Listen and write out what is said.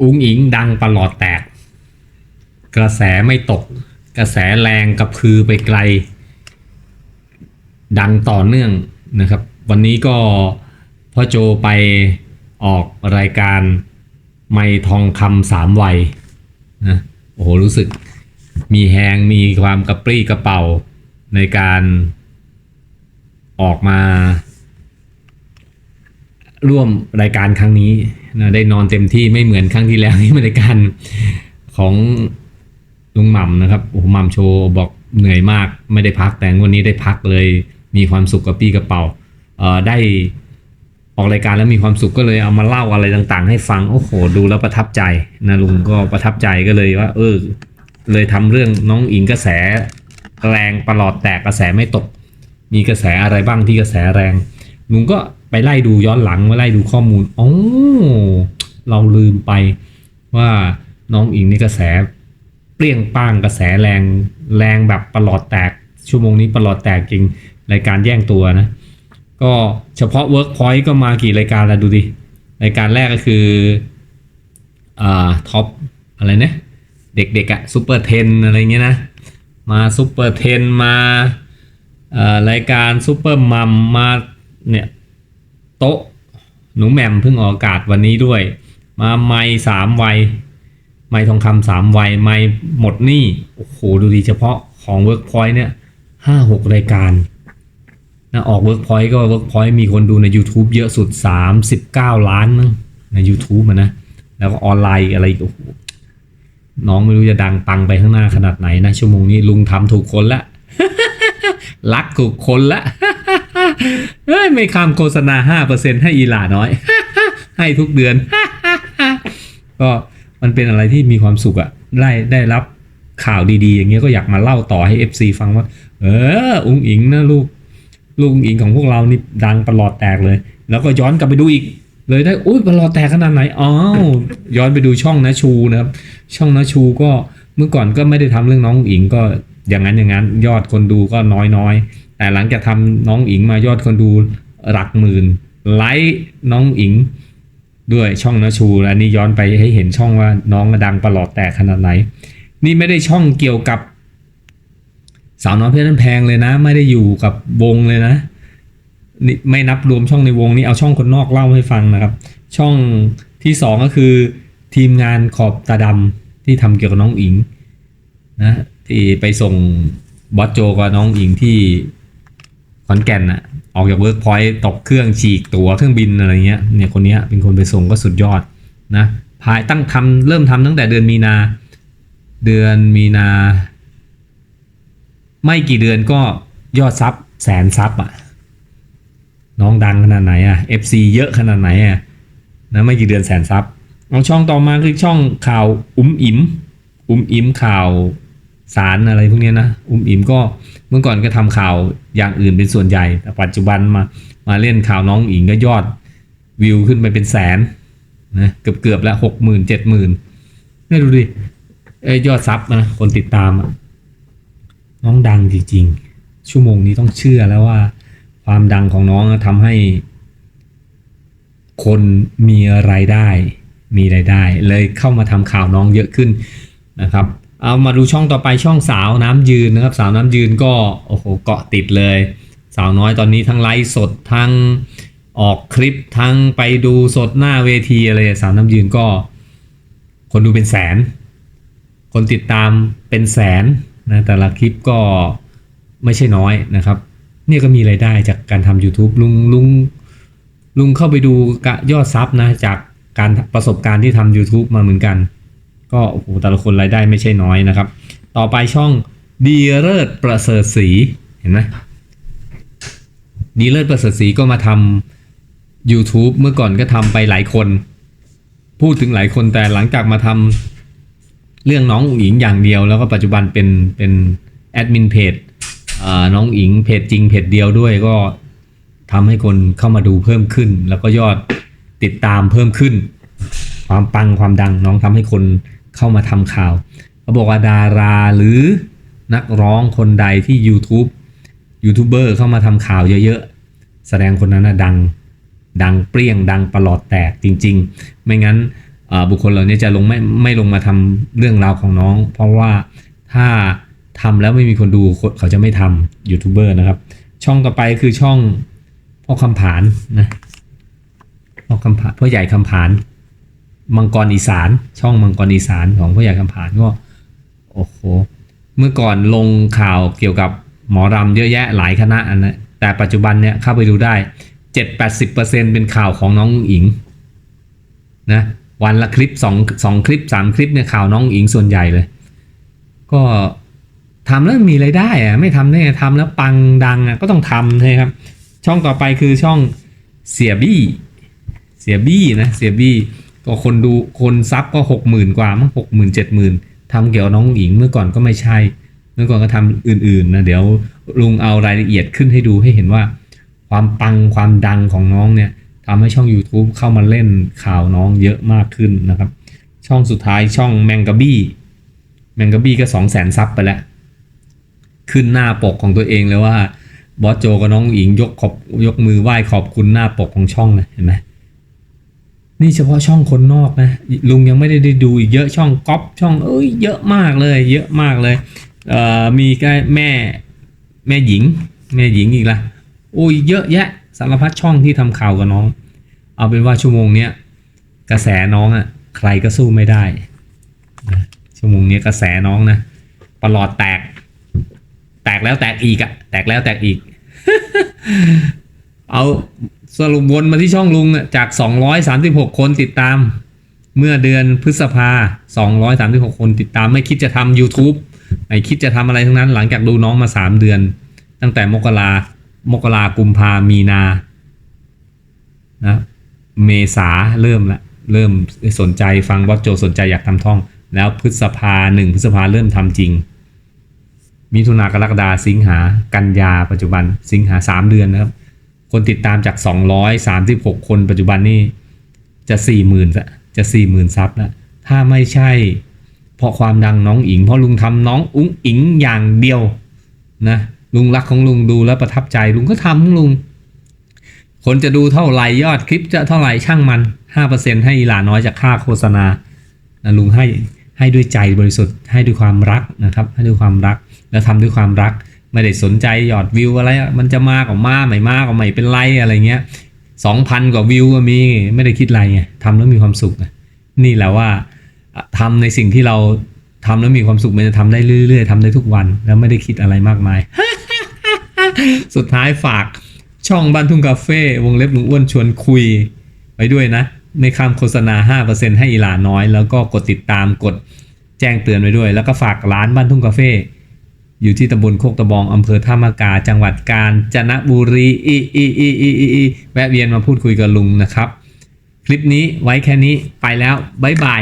อุ้งอิงดังประหลอดแตก กระแสไม่ตก กระแสแรงกระพือไปไกล ดังต่อเนื่องนะครับ วันนี้ก็พ่อโจไปออกรายการไม่ทองคำสามวัยนะโอ้โหรู้สึกมีแฮงมีความกระปรี้กระเป๋าในการออกมาร่วมรายการครั้งนี้นะได้นอนเต็มที่ไม่เหมือนครั้งที่แล้วที่มารายการของลุงหม่ำนะครับโอ้หม่ำโชว์บอกเหนื่อยมากไม่ได้พักแต่วันนี้ได้พักเลยมีความสุขกับปี้กระเป๋าเอ่อได้ออกรายการแล้วมีความสุขก็เลยเอามาเล่าอะไรต่างๆ ให้ฟังโอ้โหดูแล้วประทับใจนะลุงก็ประทับใจก็เลยว่า เออ เลยทำเรื่องน้องอิงกระแสแรงประหลอดแตกกระแสไม่ตก มีกระแสอะไรบ้างที่กระแสแรงลุงก็ ไปไล่ดูย้อนหลังมาไล่ดูข้อมูลอ๋อเราลืมไปว่าน้องอิงนี่กระแส เปรี้ยงป้างกระแสแรงแรงแบบประหลอดแตก ชั่วโมงนี้ประหลอดแตกจริงรายการแย่งตัวนะ ก็เฉพาะ Workpoint ก็มากี่รายการแล้วดูดิ รายการแรกก็คืออ่าท็อปอะไรนะเด็กๆอะซูเปอร์เทนอะไรเงี้ยนะ มาซูเปอร์เทนมาเอ่อรายการซูเปอร์มัมมาเนี่ย โต๊ะ หนูแหม่มเพิ่งออกอากาศวันนี้ด้วย มาไม่สามวัย ไม่ทองคำสามวัย ไม่หมดหนี่โอ้โหดูดีเฉพาะของ Workpoint เนี่ยห้าหกรายการนะออก Workpoint ก็ Workpoint มีคนดูใน YouTube เยอะสุด 39 ล้านมั้งใน YouTube นะ แล้วก็ออนไลน์อะไรอีกโอ้โหน้องไม่รู้จะดังปังไปข้างหน้าขนาดไหนนะ ชั่วโมงนี้ลุงทำถูกคนละรักถูกคนละ เฮ้ยไม่คำโฆษณา5%ให้อีหลาน้อย ให้ทุกเดือน ก็มันเป็นอะไรที่มีความสุขอะได้ได้รับข่าวดีๆ อย่างเงี้ยก็อยากมาเล่าต่อให้ FC ฟังว่า เออ อุ้งอิงนะลูก ลูกอุ้งอิงของพวกเรานี่ดังประหลอดแตกเลย แล้วก็ย้อนกลับไปดูอีก เลยได้อุ้ยประหลอดแตกขนาดไหนอ้าวย้อนไปดูช่องนะชูนะครับ ช่องนะชูก็เมื่อก่อนก็ไม่ได้ทำเรื่องน้องอุ๋งอิงก็อย่างนั้นอย่างนั้นยอดคนดูก็น้อยน้อย แต่หลังจากทำน้องอิงมายอดคนดูหลักหมื่นไลค์น้องอิงด้วยช่องนชูและนี่ย้อนไปให้เห็นช่องว่าน้องดังประหลอดแตกขนาดไหน นี่ไม่ได้ช่องเกี่ยวกับสาวน้อยเพชรนั้นแพงเลยนะ ไม่ได้อยู่กับวงเลยนะนี่ไม่นับรวมช่องในวงนี้เอาช่องคนนอกเล่าให้ฟังนะครับ ช่องที่สองก็คือ ทีมงานขอบตาดำที่ทำเกี่ยวกับน้องอิงนะที่ไปส่งบอสโจกับน้องอิงที่ ขอนแก่นอะออกจากเวิร์กพอยต์ตกเครื่องฉีกตั๋วเครื่องบินอะไรเงี้ยเนี่ยคนนี้เป็นคนไปส่งก็สุดยอดนะภายตั้งทำเริ่มทำตั้งแต่เดือนมีนา เดือนมีนา ไม่กี่เดือนก็ยอดซับแสนซับอะน้องดังขนาดไหนอะ FC เยอะขนาดไหนอะนะไม่กี่เดือนแสนซับเอาช่องต่อมาคือช่องข่าวอุ้มอิ๋มอุ้มอิ๋มข่าว สารอะไรพวกนี้นะอุ้มอิ๋มก็เมื่อก่อนก็ทำข่าวอย่างอื่นเป็นส่วนใหญ่แต่ปัจจุบันมามาเล่นข่าวน้องอิงก็ยอดวิวขึ้นไปเป็นแสนนะเกือบเกือบๆแล้วหกหมื่นเจ็ดหมื่นนี่ดูดิเอ้ยอดซับนะคนติดตามอะน้องดังจริงๆ ชั่วโมงนี้ต้องเชื่อแล้วว่า ความดังของน้องทำให้ คนมีรายได้ มีรายได้ เลยเข้ามาทำข่าวน้องเยอะขึ้นนะครับ เอามาดูช่องต่อไปช่องสาวน้ำยืนนะครับ สาวน้ำยืนก็โอ้โหเกาะติดเลย สาวน้อยตอนนี้ทั้งไลฟ์สดทั้งออกคลิปทั้งไปดูสดหน้าเวทีอะไรสาวน้ำยืนก็ คนดูเป็นแสน คนติดตามเป็นแสนนะแต่ละคลิปก็ไม่ใช่น้อยนะครับเนี่ยก็มีรายได้จากการทำ YouTube ลุงลุงลุงเข้าไปดูยอดซับนะจากการประสบการณ์ที่ทำ YouTube มาเหมือนกัน ก็โอ้โหแต่ละคนรายได้ไม่ใช่น้อยนะครับ ต่อไปช่องดีเลิศประเสริฐศรีเห็นไหมดีเลิศประเสริฐศรีก็มาทำ YouTube เมื่อก่อนก็ทำไปหลายคน พูดถึงหลายคนแต่หลังจากมาทำเรื่องน้องอุ๋งอิงอย่างเดียว แล้วก็ปัจจุบันเป็นเป็นแอดมินเพจอ่าน้องอิงเพจจริงเพจเดียวด้วยก็ทำให้คนเข้ามาดูเพิ่มขึ้น แล้วก็ยอดติดตามเพิ่มขึ้น ความปังความดังน้องทำให้คน เข้ามาทำข่าวเขาบอกว่าดาราหรือนักร้องคนใดที่ YouTube ยูทูบเบอร์เข้ามาทำข่าวเยอะๆ แสดงคนนั้นนะดังดังเปรี้ยงดังประหลอดแตกจริง ๆ ไม่งั้นบุคคลเหล่านี้จะลงไม่ไม่ลงมาทำเรื่องราวของน้อง เพราะว่าถ้าทำแล้วไม่มีคนดูเขาจะไม่ทำยูทูบเบอร์นะครับ ช่องต่อไปคือช่องพ่อคำผานนะพ่อคำผานพ่อใหญ่คำผาน มังกรอีสาน ช่องมังกรอีสานของพ่อใหญ่คำผานก็โอ้โหเมื่อก่อนลงข่าวเกี่ยวกับหมอรำเยอะแยะหลายคณะอันนะแต่ปัจจุบันเนี่ยเข้าไปดูได้เจ็ดแปดสิบเปอร์เซ็นเป็นข่าวของน้องอิงนะวันละคลิปสองสองคลิปสามคลิปเนี่ยข่าวน้องอิงส่วนใหญ่เลย ก็ทำแล้วมีรายได้อะไม่ทำได้ทำแล้วปังดังอะก็ต้องทำใช่ครับ ช่องต่อไปคือช่องเสียบี้ เสียบี้นะเสียบี้ ก็คนดูคนซับก็หกหมื่นกว่ามั้งหกหมื่นเจ็ดหมื่นทำเกี่ยวน้องหญิงเมื่อก่อนก็ไม่ใช่ เมื่อก่อนก็ทำอื่นๆนะเดี๋ยวลุงเอารายละเอียดขึ้นให้ดูให้เห็นว่า ความปังความดังของน้องเนี่ยทำให้ช่อง YouTube เข้ามาเล่นข่าวน้องเยอะมากขึ้นนะครับ ช่องสุดท้ายช่องแมงกะบี้แมงกะบี้ก็สองแสนซับไปแล้ว ขึ้นหน้าปกของตัวเองเลยว่าบอสโจกับน้องหญิงยกขอบยกมือไหว้ขอบคุณหน้าปกของช่องเลยเห็นไหม นี่เฉพาะช่องคนนอกนะลุงยังไม่ได้ไดูอีกเยอะช่องก๊อปช่องเอ้ยเยอะมากเลย เยอะมากเลยเอ่อมีก็แม่แม่หญิง แม่หญิงอีกละโอ้ยเยอะแยะสารพัดช่องที่ทำข่าวกับน้อง เอาเป็นว่าชั่วโมงเนี้ยกระแสน้องอะ่ะใครก็สู้ไม่ได้นะชั่วโมงนี้กระแสน้องนะประหลอดแตก แตกแล้วแตกอีกอะแตกแล้วแตกอีก เอา สรุปวนมาที่ช่องลุงจาก 236 คนติดตาม เมื่อเดือนพฤษภา 236 คนติดตาม ไม่คิดจะทำ YouTube ไม่คิดจะทำอะไรทั้งนั้น หลังจากดูน้องมา 3 เดือน ตั้งแต่มกรามกรากุมภามีนานะเมษาเริ่มละเริ่มสนใจฟังบอสโจสนใจอยากทำท่อง แล้วพฤษภาหนึ่งพฤษภาเริ่มทำจริง มิถุนากรกฎาสิงหากันยาปัจจุบันสิงหาสามเดือนนะครับ คนติดตามจาก 236 คนปัจจุบันนี่จะ 40,000ละจะ 40,000 ซับแล้ว ถ้าไม่ใช่ เพราะความดังน้องอิง เพราะลุงทำน้องอุ้งอิงอย่างเดียวนะลุงรักของลุงดูแล้วประทับใจลุงก็ทำของลุง คนจะดูเท่าไหร่ยอดคลิปจะเท่าไหร่ช่างมัน 5%ให้อีหลาน้อยจากค่าโฆษณานะลุงให้ให้ด้วยใจบริสุทธิ์ให้ด้วยความรักนะครับ ให้ด้วยความรัก แล้วทำด้วยความรัก ไม่ได้สนใจยอดวิวอะไร มันจะมาก็มาไม่มาก็ไม่เป็นไรอะไรเงี้ยสองพันกว่าวิวก็มีไม่ได้คิดอะไรไงทำแล้วมีความสุขนี่แหละว่าอะทำในสิ่งที่เราทำแล้วมีความสุขมันจะทำได้เรื่อย ๆทำได้ทุกวันแล้วไม่ได้คิดอะไรมากมาย สุดท้ายฝากช่องบ้านทุ่งคาเฟ่วงเล็บลุงอ้วนชวนคุยไว้ด้วยนะ ไม่ข้ามโฆษณา 5%ให้อีหลาน้อย แล้วก็กดติดตามกดแจ้งเตือนไว้ด้วย แล้วก็ฝากร้านบ้านทุ่งคาเฟ่ อยู่ที่ตำบลโคกตะบองอำเภอท่ามากา จังหวัดกาญจนบุรีอีอีอีอีอีอีแวะเวียนมาพูดคุยกับลุงนะครับ คลิปนี้ไว้แค่นี้ไปแล้ว บ๊ายบาย